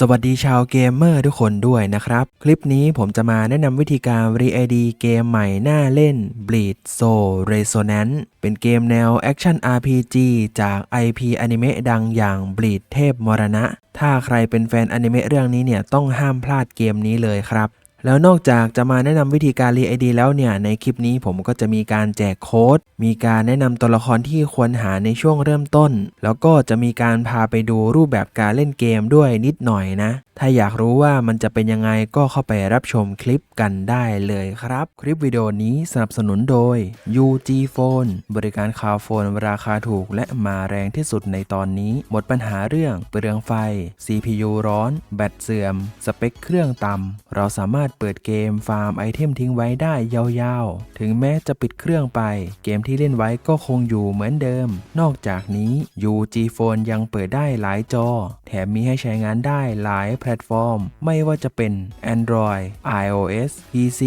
สวัสดีชาวเกมเมอร์ทุกคนด้วยนะครับ คลิปนี้ผมจะมาแนะนำวิธีการรีไอดีเกมใหม่หน้าเล่น Bleed Soul Resonance เป็นเกมแนวแอคชั่น RPG จาก IP อนิเมะดังอย่าง Bleed เทพมรณะ ถ้าใครเป็นแฟนอนิเมะเรื่องนี้เนี่ยต้องห้ามพลาดเกมนี้เลยครับ แล้วนอกจากจะมาแนะนำวิธีการรีไอดีแล้วเนี่ย ในคลิปนี้ผมก็จะมีการแจกโค้ด มีการแนะนำตัวละครที่ควรหาในช่วงเริ่มต้น แล้วก็จะมีการพาไปดูรูปแบบการเล่นเกมด้วยนิดหน่อยนะ ถ้าอยากรู้ว่ามันจะเป็นยังไงก็เข้าไปรับชมคลิปกันได้เลยครับ คลิปวิดีโอนี้สนับสนุนโดย UG Phone บริการคาวโฟนราคาถูกและมาแรงที่สุดในตอนนี้ หมดปัญหาเรื่องเปลืองไฟ CPU ร้อน แบตเสื่อม สเปคเครื่องต่ำเราสามารถเปิดเกมฟาร์มไอเทมทิ้งไว้ได้ยาวๆ ถึงแม้จะปิดเครื่องไป เกมที่เล่นไว้ก็คงอยู่เหมือนเดิม นอกจากนี้ UG Phone ยังเปิดได้หลายจอ แถมมีให้ใช้งานได้หลายแพลตฟอร์ม ไม่ว่าจะเป็น Android iOS PC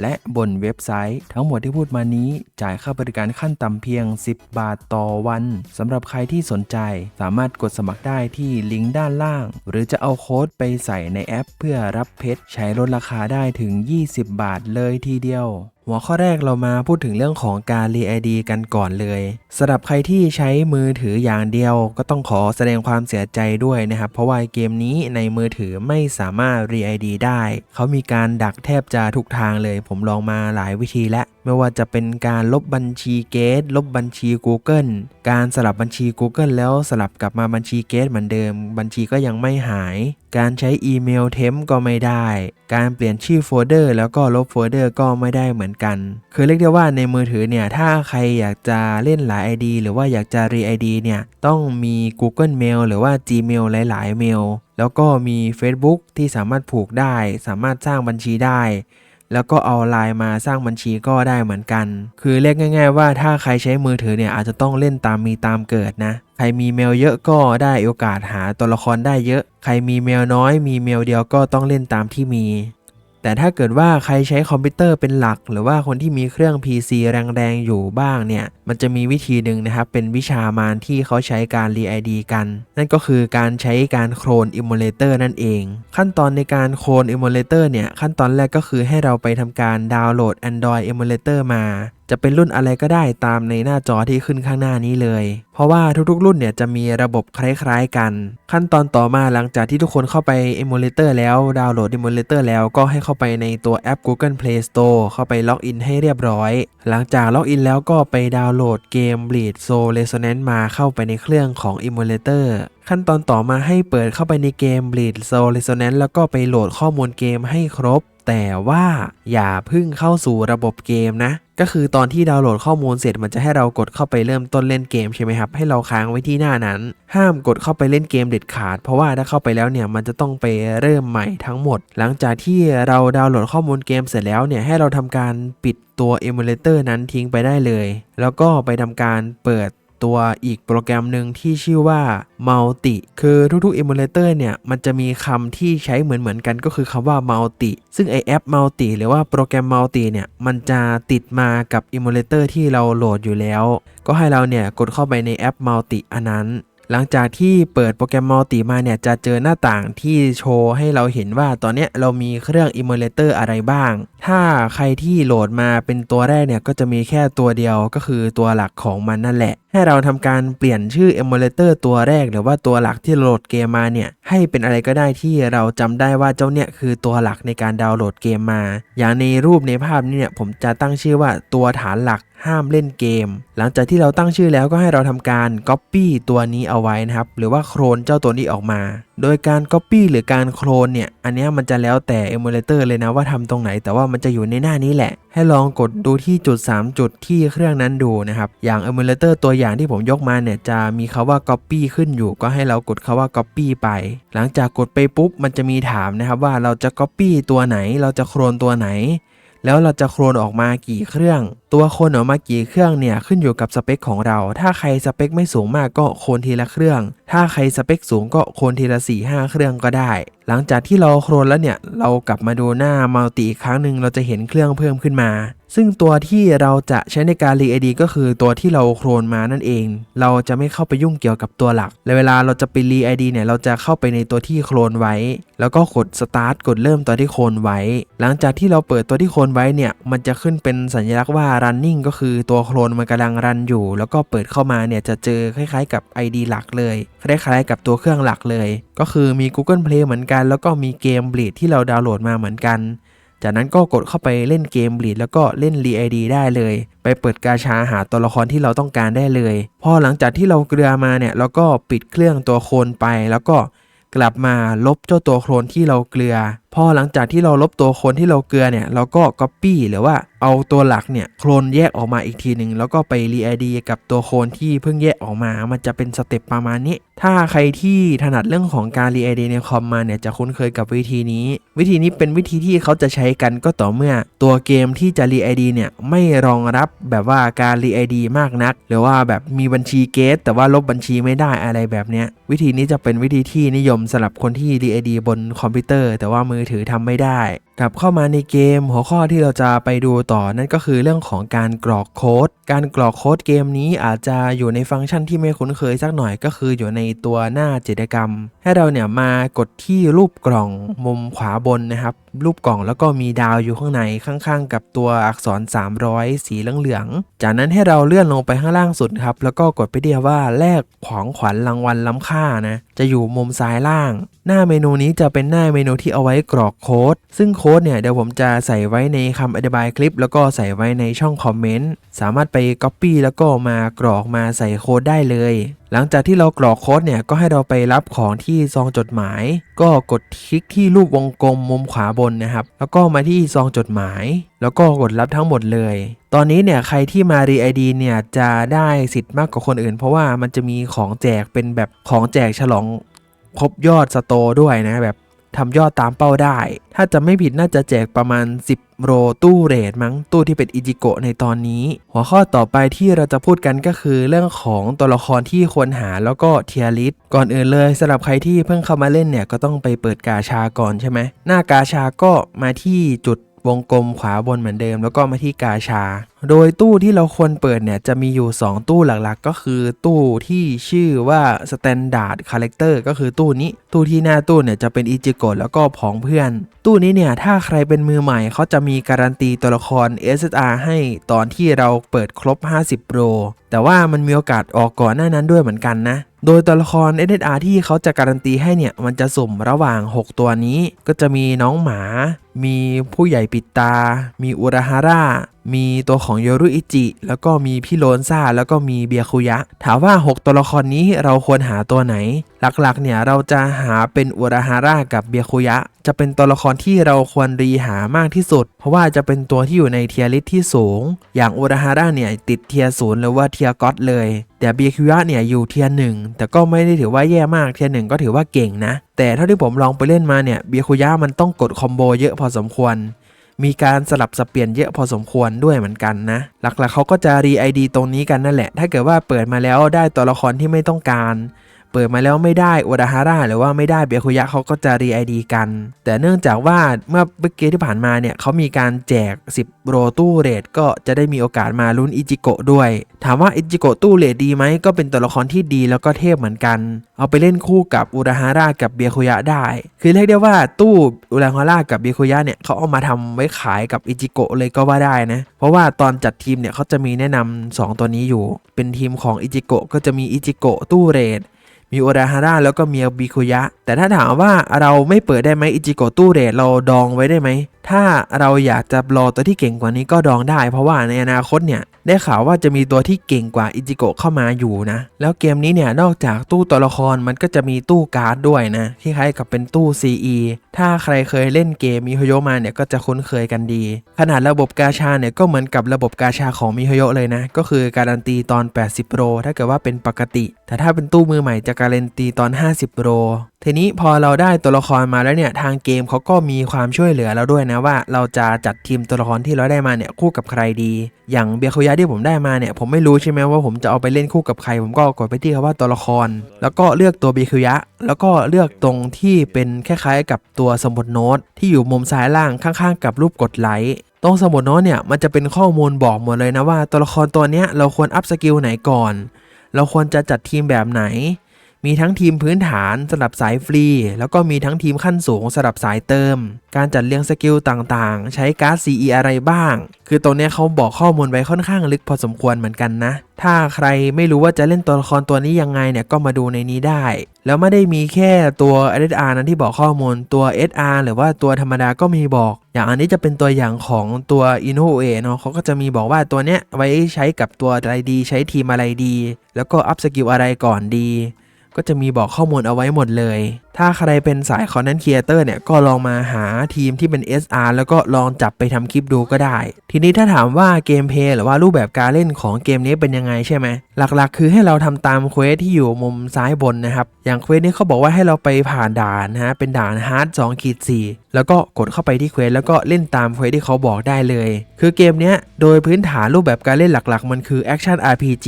และบนเว็บไซต์ ทั้งหมดที่พูดมานี้จ่ายค่าบริการขั้นต่ำเพียง 10 บาทต่อวันสำหรับใครที่สนใจสามารถกดสมัครได้ที่ลิงก์ด้านล่าง หรือจะเอาโค้ดไปใส่ในแอป เพื่อรับเพชรใช้ลดราคาได้ถึง 20 บาทเลยทีเดียว หัวข้อแรกเรามาพูดถึงเรื่องของการรีไอดีกันก่อนเลยสำหรับใครที่ใช้มือถืออย่างเดียว ก็ต้องขอแสดงความเสียใจด้วยนะครับ เพราะว่าเกมนี้ในมือถือไม่สามารถรีไอดีได้ เขามีการดักแทบจะทุกทางเลย ผมลองมาหลายวิธีแล้วไม่ว่าจะเป็นการลบบัญชีเกตลบบัญชี Google การสลับบัญชี Google แล้วสลับกลับมาบัญชีเกตเหมือนเดิม บัญชีก็ยังไม่หาย การใช้อีเมลเทมก็ไม่ได้ การเปลี่ยนชื่อโฟลเดอร์แล้วก็ลบโฟลเดอร์ก็ไม่ได้เหมือนกัน คือเรียกได้ว่าในมือถือเนี่ย ถ้าใครอยากจะเล่นหลาย ID หรือว่าอยากจะรี ID เนี่ย ต้องมี Google Mail หรือว่า Gmail หลาย ๆ เมล แล้วก็มี Facebook ที่สามารถผูกได้ สามารถสร้างบัญชีได้ แล้วก็เอาไลน์มาสร้างบัญชีก็ได้เหมือนกัน คือเรียกง่าย ๆ ว่าถ้าใครใช้มือถือเนี่ยอาจจะต้องเล่นตามมีตามเกิดนะใครมีเมลเยอะก็ได้โอกาสหาตัวละครได้เยอะ ใครมีเมลน้อย มีเมลเดียวก็ต้องเล่นตามที่มี แต่ถ้าเกิดว่าใครใช้คอมพิวเตอร์เป็นหลัก หรือว่าคนที่มีเครื่อง PC แรงๆอยู่บ้างเนี่ยมันจะมีวิธีหนึ่งนะครับ เป็นวิชามารที่เขาใช้การรี ID กัน นั่นก็คือการใช้การโคลนอิมูเลเตอร์นั่นเอง ขั้นตอนในการโคลนอิมูเลเตอร์เนี่ย ขั้นตอนแรกก็คือให้เราไปทำการดาวน์โหลด Android Emulator มา จะเป็นรุ่นอะไรก็ได้ตามในหน้าจอที่ขึ้นข้างหน้านี้เลย เพราะว่าทุกๆ รุ่นเนี่ยจะมีระบบคล้ายๆกัน ขั้นตอนต่อมาหลังจากที่ทุกคนเข้าไป Emulator แล้วดาวน์โหลด Emulator แล้วก็ให้เข้าไปในตัวแอป Google Play Store เข้าไปล็อกอินให้เรียบร้อย หลังจากล็อกอินแล้วก็ไปดาวน์โหลดเกม Bleed Soul Resonance มาเข้าไปในเครื่องของ Emulator ขั้นตอนต่อมาให้เปิดเข้าไปในเกม Bleed Soul Resonance แล้วก็ไปโหลดข้อมูลเกมให้ครบ แต่ว่าอย่าพึ่งเข้าสู่ระบบเกมนะ ก็คือตอนที่ดาวน์โหลดข้อมูลเสร็จมันจะให้เรากดเข้าไปเริ่มต้นเล่นเกมใช่ไหมครับ ให้เราค้างไว้ที่หน้านั้น ห้ามกดเข้าไปเล่นเกมเด็ดขาด เพราะว่าถ้าเข้าไปแล้วเนี่ยมันจะต้องไปเริ่มใหม่ทั้งหมด หลังจากที่เราดาวน์โหลดข้อมูลเกมเสร็จแล้วเนี่ยให้เราทำการปิดตัว Emulator นั้นทิ้งไปได้เลย แล้วก็ไปทำการเปิด ตัวอีกโปรแกรมหนึ่งที่ชื่อว่า Multi คือทุกๆ Emulator เนี่ยมันจะมีคำที่ใช้เหมือนๆกันก็คือคำว่า Multi ซึ่งไอแอป Multi หรือว่าโปรแกรม Multi เนี่ยมันจะติดมากับ Emulator ที่เราโหลดอยู่แล้ว ก็ให้เราเนี่ยกดเข้าไปในแอป Multi อันนั้น หลังจากที่เปิดโปรแกรม Multi มาเนี่ยจะเจอหน้าต่างที่โชว์ให้เราเห็นว่าตอนนี้เรามีเครื่อง Emulator อะไรบ้าง ถ้าใครที่โหลดมาเป็นตัวแรกเนี่ยก็จะมีแค่ตัวเดียวก็คือตัวหลักของมันนั่นแหละ ให้เราทำการเปลี่ยนชื่อ Emulator ตัวแรกหรือว่าตัวหลักที่โหลดเกมมาเนี่ยให้เป็นอะไรก็ได้ที่เราจำได้ว่าเจ้าเนี่ยคือตัวหลักในการดาวน์โหลดเกมมา อย่างในรูปในภาพนี้เนี่ยผมจะตั้งชื่อว่าตัวฐานหลัก ห้ามเล่นเกม หลังจากที่เราตั้งชื่อแล้วก็ให้เราทำการ Copy ตัวนี้เอาไว้นะครับ หรือว่าโคลนเจ้าตัวนี้ออกมา โดยการ Copy หรือการโคลนเนี่ย อันนี้มันจะแล้วแต่ Emulator เลยนะว่าทำตรงไหน แต่ว่ามันจะอยู่ในหน้านี้แหละ ให้ลองกดดูที่จุด 3 จุดที่เครื่องนั้นดูนะครับ อย่าง Emulator ตัวอย่างที่ผมยกมาเนี่ยจะมีคาว่า Copy ขึ้นอยู่ ก็ให้เรากดคาว่า Copy ไป หลังจากกดไปปุ๊บมันจะมีถามนะครับว่าเราจะ Copy ตัวไหน เราจะโคลนตัวไหน แล้วเราจะโคลนออกมากี่เครื่อง ตัวโคลนออกมากี่เครื่องเนี่ยขึ้นอยู่กับสเปคของเรา ถ้าใครสเปคไม่สูงมากก็โคลนทีละเครื่อง ถ้าใครสเปคสูงก็โคลนทีละ4ี่ห้าเครื่องก็ได้ หลังจากที่เราโคลนแล้วเนี่ยเรากลับมาดูหน้ามัลติอีกครั้งหนึ่งเราจะเห็นเครื่องเพิ่มขึ้นมา ซึ่งตัวที่เราจะใช้ในการ re ID ก็คือตัวที่เราโคลนมานั่นเอง เราจะไม่เข้าไปยุ่งเกี่ยวกับตัวหลัก และเวลาเราจะไป re ID เนี่ยเราจะเข้าไปในตัวที่โคลนไว้ แล้วก็กด start กดเริ่มตัวที่โคลนไว้ หลังจากที่เราเปิดตัวที่โคลนไว้เนี่ยมันจะขึ้นเป็นสัญลักษณ์ว่า running ก็คือตัวโคลนมันกำลังรันอยู่ แล้วก็เปิดเข้ามาเนี่ยจะเจอคล้ายๆกับ ID หลักเลยคล้ายๆกับตัวเครื่องหลักเลย ก็คือมี Google Play เหมือนกัน แล้วก็มีเกม Bleed ที่เราดาวน์โหลดมาเหมือนกัน จากนั้นก็กดเข้าไปเล่นเกมบลิตแล้วก็เล่น Re ID ได้เลย ไปเปิดกาชาหาตัวละครที่เราต้องการได้เลย พอหลังจากที่เราเกลือมาเนี่ยเราก็ปิดเครื่องตัวโคลนไป แล้วก็กลับมาลบเจ้าตัวโคลนที่เราเกลือ พอหลังจากที่เราลบตัวโคลนที่เราเกลือเนี่ยเราก็ Copy หรือว่าเอาตัวหลักเนี่ยโคลนแยกออกมาอีกทีหนึ่งแล้วก็ไป Re ID กับตัวโคลนที่เพิ่งแยกออกมา มันจะเป็นสเต็ปประมาณนี้ ถ้าใครที่ถนัดเรื่องของการ Re ID ในคอมมาเนี่ยจะคุ้นเคยกับวิธีนี้ วิธีนี้เป็นวิธีที่เขาจะใช้กันก็ต่อเมื่อ ตัวเกมที่จะ Re ID เนี่ยไม่รองรับแบบว่าการ Re ID มากนัก หรือว่าแบบมีบัญชีเกตแต่ว่าลบบัญชีไม่ได้อะไรแบบเนี้ยวิธีนี้จะเป็นวิธีที่นิยมสำหรับคนที่ Re ID บนคอมพิวเตอร์ แต่ว่ามือถือทำไม่ได้กลับเข้ามาในเกมหัวข้อที่เราจะไปดูต่อนั่นก็คือเรื่องของการกรอกโค้ด การกรอกโค้ดเกมนี้อาจจะอยู่ในฟังก์ชันที่ไม่คุ้นเคยสักหน่อยก็คืออยู่ในตัวหน้าจิตกรรม ให้เราเนี่ยมากดที่รูปกล่องมุมขวาบนนะครับ รูปกล่องแล้วก็มีดาวอยู่ข้างในข้างๆ กับตัวอักษร 300 สีเหลืองๆจากนั้นให้เราเลื่อนลงไปข้างล่างสุดครับแล้วก็กดไปเดียวว่าแลกของขวัญรางวัลล้ำค่านะจะอยู่มุมซ้ายล่าง หน้าเมนูนี้จะเป็นหน้าเมนูที่เอาไว้กรอกโค้ดซึ่งโค้ดเนี่ยเดี๋ยวผมจะใส่ไว้ในคำอธิบายคลิป แล้วก็ใส่ไว้ในช่องคอมเมนต์สามารถไป Copy แล้วก็มากรอกมาใส่โค้ดได้เลย หลังจากที่เรากรอกโค้ดเนี่ยก็ให้เราไปรับของที่ซองจดหมาย ก็กดคลิกที่รูปวงกลมมุมขวาบนนะครับแล้วก็มาที่ซองจดหมาย แล้วก็กดรับทั้งหมดเลย ตอนนี้เนี่ยใครที่มา Re ID เนี่ยจะได้สิทธิ์มากกว่าคนอื่น เพราะว่ามันจะมีของแจกเป็นแบบของแจกฉลองครบยอดสโตด้วยนะแบบ ทำยอดตามเป้าได้ ถ้าจะไม่ผิดน่าจะแจกประมาณ 10 โรตู้เรทมั้งตู้ที่เป็นอิจิโกะในตอนนี้ หัวข้อต่อไปที่เราจะพูดกันก็คือเรื่องของตัวละครที่ควรหาแล้วก็เทียริสก่อนอื่นเลยสำหรับใครที่เพิ่งเข้ามาเล่นเนี่ยก็ต้องไปเปิดกาชาก่อนใช่ไหมหน้ากาชาก็มาที่จุด วงกลมขวาบนเหมือนเดิม แล้วก็มาที่กาชา โดยตู้ที่เราควรเปิดเนี่ย จะมีอยู่ 2 ตู้หลักๆ ก็คือตู้ที่ชื่อว่า Standard Character ก็คือตู้นี้ ตู้ที่หน้าตู้เนี่ยจะเป็นอิจิโกะแล้วก็ผองเพื่อน ตู้นี้เนี่ย ถ้าใครเป็นมือใหม่เขาจะมีการันตีตัวละคร SSR ให้ตอนที่เราเปิดครบ 50 โรแต่ว่ามันมีโอกาสออกก่อนหน้านั้นด้วยเหมือนกันนะ โดยตัวละคร SSR ที่เขาจะการันตีให้เนี่ย มันจะสุ่มระหว่าง 6 ตัวนี้ ก็จะมีน้องหมา มีผู้ใหญ่ปิดตา มีอุราฮาร่า มีตัวของโยรุอิจิ แล้วก็มีพี่โลนซ่า แล้วก็มีเบียคุยะ ถามว่า 6 ตัวละครนี้เราควรหาตัวไหน หลักๆ เนี่ยเราจะหาเป็นอุราฮาร่ากับเบียคุยะ จะเป็นตัวละครที่เราควรรีหามากที่สุด เพราะว่าจะเป็นตัวที่อยู่ในเทียริสที่สูง อย่างอุราฮาร่าเนี่ยติดเทียศูนย์หรือว่าเทียก็อตเลย แต่เบียคิวะเนี่ยอยู่เทียหนึ่งแต่ก็ไม่ได้ถือว่าแย่มากเทียหนึ่งก็ถือว่าเก่งนะแต่เท่าที่ผมลองไปเล่นมาเนี่ยเบียคุยะมันต้องกดคอมโบเยอะพอสมควร มีการสลับสับเปลี่ยนเยอะพอสมควรด้วยเหมือนกันนะ หลักๆเขาก็จะรีไอดีตรงนี้กันนั่นแหละ ถ้าเกิดว่าเปิดมาแล้วได้ตัวละครที่ไม่ต้องการ เปิดมาแล้วไม่ได้โอดาฮาร่าหรือว่าไม่ได้เบียคุยะเขาก็จะรีไอดีกัน แต่เนื่องจากว่าเมื่อเมื่อกี้ที่ผ่านมาเนี่ยเขามีการแจก 10 โรตู้เรทก็จะได้มีโอกาสมาลุ้นอิจิโกะด้วย ถามว่าอิจิโกะตู้เรทดีไหมก็เป็นตัวละครที่ดีแล้วก็เทพเหมือนกัน เอาไปเล่นคู่กับอุราฮาร่ากับเบียคุยะได้ คือเรียกได้ว่าตู้อุราฮาร่ากับเบียคุยะเนี่ยเขาเอามาทำไว้ขายกับอิจิโกะเลยก็ว่าได้นะ เพราะว่าตอนจัดทีมเนี่ยเขาจะมีแนะนำสองตัวนี้อยู่ เป็นทีมของอิจิโกะก็จะมีอิจิโกะตู้เรท มีโอดาฮาร่าแล้วก็มีบิคุยะ แต่ถ้าถามว่าเราไม่เปิดได้ไหมอิจิโกะตู้เรทเราดองไว้ได้ไหม ถ้าเราอยากจะรอตัวที่เก่งกว่านี้ก็ดองได้ เพราะว่าในอนาคตเนี่ย ได้ข่าวว่าจะมีตัวที่เก่งกว่าอิจิโกะเข้ามาอยู่นะ แล้วเกมนี้เนี่ยนอกจากตู้ตัวละครมันก็จะมีตู้การ์ดด้วยนะ ที่คล้ายกับเป็นตู้ CE ถ้าใครเคยเล่นเกมมิโฮโยมาเนี่ยก็จะคุ้นเคยกันดี ขนาดระบบกาชาเนี่ยก็เหมือนกับระบบกาชาของมิโฮโยเลยนะ ก็คือการันตีตอน 80โรถ้าเกิดว่าเป็นปกติแต่ถ้าเป็นตู้มือใหม่จะการันตีตอน 50 โร ทีนี้พอเราได้ตัวละครมาแล้วเนี่ยทางเกมเขาก็มีความช่วยเหลือเราด้วยนะว่าเราจะจัดทีมตัวละครที่เราได้มาเนี่ยคู่กับใครดี อย่างเบียคุยะที่ผมได้มาเนี่ยผมไม่รู้ใช่ไหมว่าผมจะเอาไปเล่นคู่กับใคร ผมก็กดไปที่คำว่าตัวละคร แล้วก็เลือกตัวเบียคุยะแล้วก็เลือกตรงที่เป็นคล้ายๆ กับตัวสมุดโน้ตที่อยู่มุมซ้ายล่างข้างๆ กับรูปกดไลค์ตรงสมุดโน้ตเนี่ยมันจะเป็นข้อมูลบอกหมดเลยนะว่าตัวละครตัวเนี้ยเราควรอัพสกิลไหนก่อน เราควรจะจัดทีมแบบไหน มีทั้งทีมพื้นฐานสำหรับสายฟรี แล้วก็มีทั้งทีมขั้นสูงสำหรับสายเติม การจัดเรียงสกิลต่างๆ ใช้การ์ด CE อะไรบ้าง คือตรงนี้เขาบอกข้อมูลไว้ค่อนข้างลึกพอสมควรเหมือนกันนะ ถ้าใครไม่รู้ว่าจะเล่นตัวละครตัวนี้ยังไงเนี่ยก็มาดูในนี้ได้ แล้วไม่ได้มีแค่ตัว SR นั้นที่บอกข้อมูลตัว SR หรือว่าตัวธรรมดาก็มีบอก อย่างอันนี้จะเป็นตัวอย่างของตัว i n n o a เนาะเขาก็จะมีบอกว่าตัวเนี้ยไว้ใช้กับตัวอะไรดี ใช้ทีมอะไรดี แล้วก็อัพสกิลอะไรก่อนดี ก็จะมีบอกข้อมูลเอาไว้หมดเลย ถ้าใครเป็นสาย Content Creator เนี่ยก็ลองมาหาทีมที่เป็น SR แล้วก็ลองจับไปทำคลิปดูก็ได้ ทีนี้ถ้าถามว่าเกมเพลย์หรือว่ารูปแบบการเล่นของเกมนี้เป็นยังไงใช่ไหม หลักๆ คือให้เราทำตามเควสที่อยู่มุมซ้ายบนนะครับ อย่างเควสนี้เขาบอกว่าให้เราไปผ่านด่านนะฮะเป็นด่านฮาร์ด2ขีด4แล้วก็กดเข้าไปที่เควสแล้วก็เล่นตามเควสที่เขาบอกได้เลย คือเกมนี้โดยพื้นฐานรูปแบบการเล่นหลักๆ มันคือ Action RPG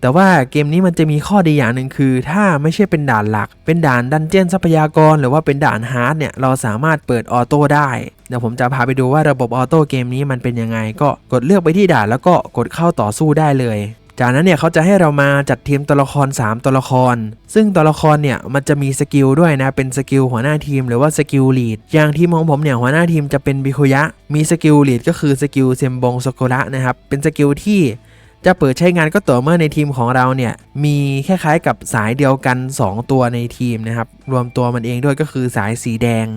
แต่ว่าเกมนี้มันจะมีข้อดีอย่างหนึ่งคือ ถ้าไม่ใช่เป็นด่านหลัก เป็นด่านดันเจี้ยนทรัพยากรหรือว่าเป็นด่านฮาร์ดเนี่ยเราสามารถเปิดออโต้ได้เดี๋ยวผมจะพาไปดูว่าระบบออโต้เกมนี้มันเป็นยังไง ก็กดเลือกไปที่ด่านแล้วก็กดเข้าต่อสู้ได้เลยจากนั้นเนี่ยเขาจะให้เรามาจัดทีมตัวละคร 3 ตัวละคร ซึ่งตัวละครเนี่ยมันจะมีสกิลด้วยนะ เป็นสกิลหัวหน้าทีมหรือว่าสกิลลีด อย่างทีมของผมเนี่ยหัวหน้าทีมจะเป็นบิคุยะ มีสกิลลีดก็คือสกิลเซมบงสโกระนะครับ เป็นสกิลที่ จะเปิดใช้งานก็ต่อเมื่อในทีมของเราเนี่ยมีคล้ายๆกับสายเดียวกัน 2 ตัวในทีมนะครับ รวมตัวมันเองด้วยก็คือสายสีแดง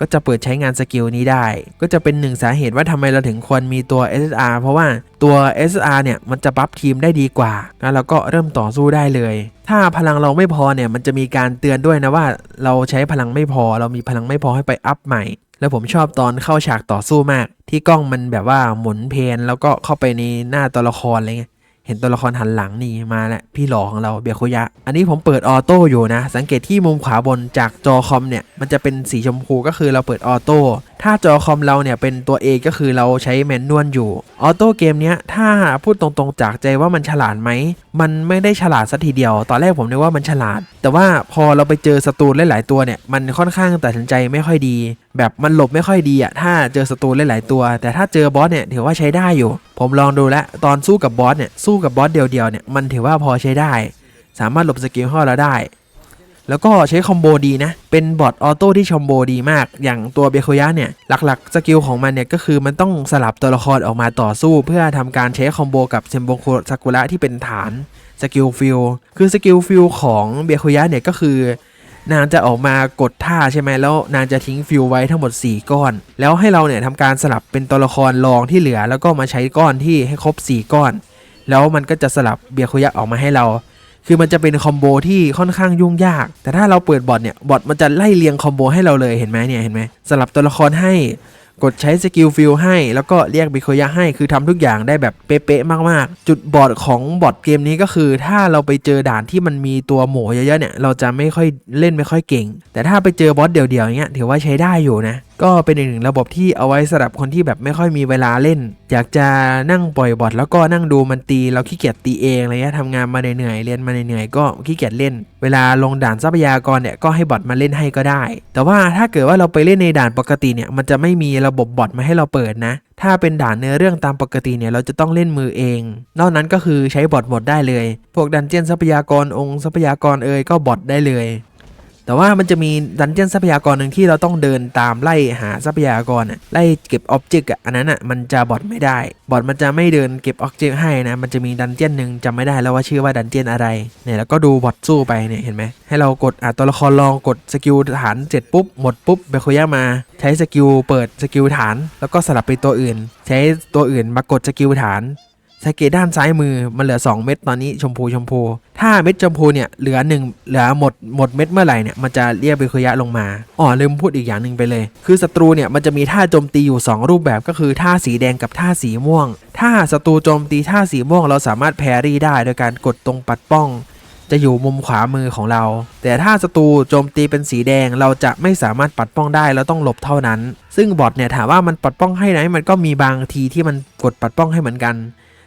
ก็จะเปิดใช้งานสกิลนี้ได้ ก็จะเป็นหนึ่งสาเหตุว่าทำไมเราถึงควรมีตัว SSR เพราะว่าตัว SSR เนี่ยมันจะบัฟทีมได้ดีกว่าแล้วเราก็เริ่มต่อสู้ได้เลย ถ้าพลังเราไม่พอเนี่ยมันจะมีการเตือนด้วยนะว่า เราใช้พลังไม่พอ เรามีพลังไม่พอให้ไปอัพใหม่ แล้วผมชอบตอนเข้าฉากต่อสู้มาก ที่กล้องมันแบบว่าหมุนเพนแล้วก็เข้าไปในหน้าตัวละครอะไรเงี้ยเห็นตัวละครหันหลังนี่มาแล้วพี่หล่อของเราเบียคุยะ อันนี้ผมเปิดออโต้อยู่นะ สังเกตที่มุมขวาบนจากจอคอมเนี่ย มันจะเป็นสีชมพูก็คือเราเปิดออโต้ถ้าจอคอมเราเนี่ยเป็นตัว A ก็คือเราใช้แมนนวลอยู่ ออโต้เกมเนี้ยถ้าพูดตรงๆจากใจว่ามันฉลาดไหม มันไม่ได้ฉลาดสัทีเดียว ตอนแรกผมนึกว่ามันฉลาด แต่ว่าพอเราไปเจอศัตรูหลายๆตัวเนี่ย มันค่อนข้างตัดสินใจไม่ค่อยดี แบบมันหลบไม่ค่อยดีอะถ้าเจอศัตรูหลายๆตัว แต่ถ้าเจอบอสเนี่ยถือว่าใช้ได้อยู่ ผมลองดูแล้วตอนสู้กับบอสเนี่ยสู้กับบอสเดียวๆเนี่ยมันถือว่าพอใช้ได้ สามารถหลบสกิลข้าเราได้ แล้วก็ใช้คอมโบดีนะ เป็นบอทออโต้ที่คอมโบดีมาก อย่างตัวเบโคยะเนี่ย หลักๆ สกิลของมันเนี่ย ก็คือมันต้องสลับตัวละครออกมาต่อสู้ เพื่อทำการใช้คอมโบกับเซมโบโคซากุระที่เป็นฐานสกิลฟิลคือสกิลฟิลของเบโคยะเนี่ยก็คือนางจะออกมากดท่าใช่ไหมแล้วนางจะทิ้งฟิลไว้ทั้งหมด 4 ก้อน แล้วให้เราเนี่ยทำการสลับเป็นตัวละครรองที่เหลือ แล้วก็มาใช้ก้อนที่ให้ครบ 4 ก้อน แล้วมันก็จะสลับเบียร์โคยะออกมาให้เรา คือมันจะเป็นคอมโบที่ค่อนข้างยุ่งยาก แต่ถ้าเราเปิดบอทเนี่ยบอทมันจะไล่เรียงคอมโบให้เราเลยเห็นไหมเนี่ยเห็นไหมสลับตัวละครให้กดใช้สกิลฟิลให้ แล้วก็เรียกบิโคยะให้คือทำทุกอย่างได้แบบเป๊ะๆมากๆ จุดบอดของบอทเกมนี้ก็คือ ถ้าเราไปเจอด่านที่มันมีตัวหมูเยอะๆเนี่ย เราจะไม่ค่อยเล่นไม่ค่อยเก่ง แต่ถ้าไปเจอบอสเดี่ยวๆอย่างเงี้ยถือว่าใช้ได้อยู่นะ ก็เป็นอีกหนึ่งระบบที่เอาไว้สำหรับคนที่แบบไม่ค่อยมีเวลาเล่น อยากจะนั่งปล่อยบอทแล้วก็นั่งดูมันตี เราขี้เกียจตีเองอะไรเงี้ยทำงานมาเหนื่อยเรียนมาเหนื่อยก็ขี้เกียจเล่น เวลาลงด่านทรัพยากรเนี่ยก็ให้บอทมาเล่นให้ก็ได้ แต่ว่าถ้าเกิดว่าเราไปเล่นในด่านปกติเนี่ยมันจะไม่มีระบบบอทมาให้เราเปิดนะ ถ้าเป็นด่านเนื้อเรื่องตามปกติเนี่ยเราจะต้องเล่นมือเอง นอกนั้นก็คือใช้บอทหมดได้เลย พวกดันเจียนทรัพยากรองค์ทรัพยากรเอ่ยก็บอทได้เลย แต่ว่ามันจะมีดันเจียนทรัพยากรหนึ่งที่เราต้องเดินตามไล่หาทรัพยากรน่ะไล่เก็บออบเจกต์อันนั้นอะมันจะบอทไม่ได้ บอทมันจะไม่เดินเก็บออบเจกต์ให้นะ มันจะมีดันเจียนหนึ่งจำไม่ได้แล้วว่าชื่อว่าดันเจียนอะไรเนี่ยแล้วก็ดูบอทสู้ไปเนี่ยเห็นไหมให้เรากดอะตัวละครลองกดสกิลฐานเสร็จปุ๊บหมดปุ๊บเบโคย่ามาใช้สกิลเปิดสกิลฐาน แล้วก็สลับไปตัวอื่น ใช้ตัวอื่นมากดสกิลฐาน สังเกตด้านซ้ายมือมันเหลือ 2 เม็ดตอนนี้ชมพูชมพู ถ้าเม็ดชมพูเนี่ยเหลือ 1 เหลือหมดหมดเม็ดเมื่อไหร่เนี่ยมันจะเรียกเบคุยะลงมาอ๋อลืมพูดอีกอย่างหนึ่งไปเลย คือศัตรูเนี่ยมันจะมีท่าโจมตีอยู่ 2 รูปแบบก็คือท่าสีแดงกับท่าสีม่วง ถ้าศัตรูโจมตีท่าสีม่วงเราสามารถแพรี่ได้โดยการกดตรงปัดป้องจะอยู่มุมขวามือของเรา แต่ถ้าศัตรูโจมตีเป็นสีแดงเราจะไม่สามารถปัดป้องได้เราต้องหลบเท่านั้น ซึ่งบอทเนี่ยถามว่ามันปัดป้องให้ไหมมันก็มีบางทีที่มันกดปัดป้องให้เหมือนกัน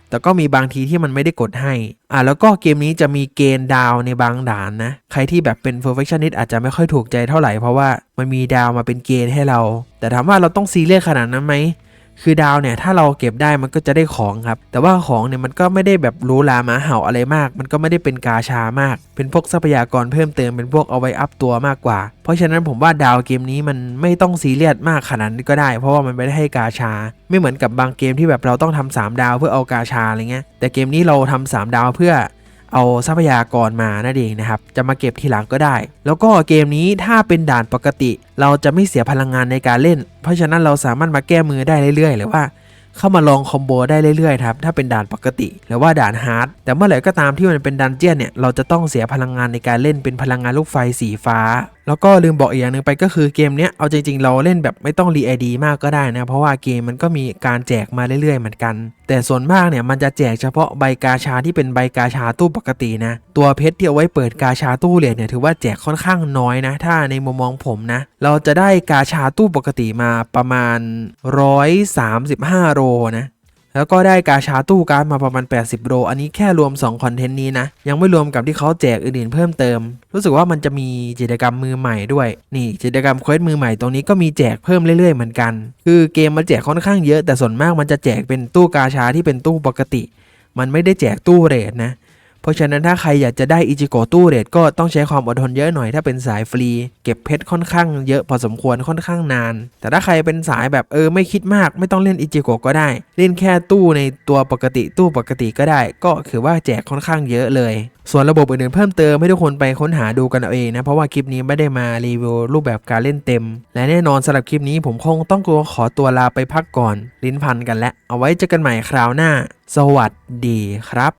แต่ก็มีบางทีที่มันไม่ได้กดให้ อะแล้วก็เกมนี้จะมีเกณฑ์ดาวในบางด่านนะ ใครที่แบบเป็น perfectionist อาจจะไม่ค่อยถูกใจเท่าไหร่เพราะว่ามันมีดาวมาเป็นเกณฑ์ให้เรา แต่ถามว่าเราต้องซีเรียสขนาดนั้นไหม คือดาวเนี่ยถ้าเราเก็บได้มันก็จะได้ของครับ แต่ว่าของเนี่ยมันก็ไม่ได้แบบรูหราหมาเห่าอะไรมาก มันก็ไม่ได้เป็นกาชามาก เป็นพวกทรัพยากรเพิ่มเติมเป็นพวกเอาไว้อัพตัวมากกว่า เพราะฉะนั้นผมว่าดาวเกมนี้มันไม่ต้องซีเรียสมากขนาดนี้ก็ได้ เพราะว่ามันไม่ได้ให้กาชา ไม่เหมือนกับบางเกมที่แบบเราต้องทำสามดาวเพื่อเอากาชาอะไรเงี้ยแต่เกมนี้เราทำสามดาวเพื่อ เอาทรัพยากรมานั่นเองนะครับ จะมาเก็บทีหลังก็ได้ แล้วก็เกมนี้ถ้าเป็นด่านปกติ เราจะไม่เสียพลังงานในการเล่น เพราะฉะนั้นเราสามารถมาแก้มือได้เรื่อยๆ หรือว่าเข้ามาลองคอมโบได้เรื่อยๆครับถ้าเป็นด่านปกติหรือว่าด่านฮาร์ดแต่เมื่อไหร่ก็ตามที่มันเป็นดันเจี้ยนเนี่ยเราจะต้องเสียพลังงานในการเล่นเป็นพลังงานลูกไฟสีฟ้า แล้วก็ลืมบอกอีกอย่างหนึ่งไปก็คือเกมเนี้ยเอาจริงๆ เราเล่นแบบไม่ต้องรีไอดีมากก็ได้นะ เพราะว่าเกมมันก็มีการแจกมาเรื่อยๆ เหมือนกัน แต่ส่วนมากเนี่ยมันจะแจกเฉพาะใบกาชาที่เป็นใบกาชาตู้ปกตินะ ตัวเพชรที่เอาไว้เปิดกาชาตู้เหรียญเนี่ยถือว่าแจกค่อนข้างน้อยนะ ถ้าในมุมมองผมนะ เราจะได้กาชาตู้ปกติมาประมาณ 135 โรนะ แล้วก็ได้กาชาตู้การ์ดมาประมาณ 80 โร อันนี้แค่รวม2คอนเทนต์นี้นะ ยังไม่รวมกับที่เขาแจกอื่นๆเพิ่มเติม รู้สึกว่ามันจะมีกิจกรรมมือใหม่ด้วย นี่กิจกรรมเควสมือใหม่ตรงนี้ก็มีแจกเพิ่มเรื่อยๆเหมือนกัน คือเกมมันแจกค่อนข้างเยอะ แต่ส่วนมากมันจะแจกเป็นตู้กาชาที่เป็นตู้ปกติ มันไม่ได้แจกตู้เรทนะ เพราะฉะนั้นถ้าใครอยากจะได้อิจิโกตู้เรทก็ต้องใช้ความอดทนเยอะหน่อยถ้าเป็นสายฟรี เก็บเพชรค่อนข้างเยอะพอสมควรค่อนข้างนาน แต่ถ้าใครเป็นสายแบบเออไม่คิดมากไม่ต้องเล่นอิจิโกก็ได้ เล่นแค่ตู้ในตัวปกติตู้ปกติก็ได้ ก็คือว่าแจกค่อนข้างเยอะเลย ส่วนระบบอื่นๆเพิ่มเติมให้ทุกคนไปค้นหาดูกันเอาเองนะเพราะว่าคลิปนี้ไม่ได้มารีวิวรูปแบบการเล่นเต็ม และแน่นอนสำหรับคลิปนี้ผมคงต้องตัวขอตัวลาไปพักก่อน ลิ้นพันกันแล้วเอาไว้เจอกันใหม่คราวหน้า สวัสดีครับ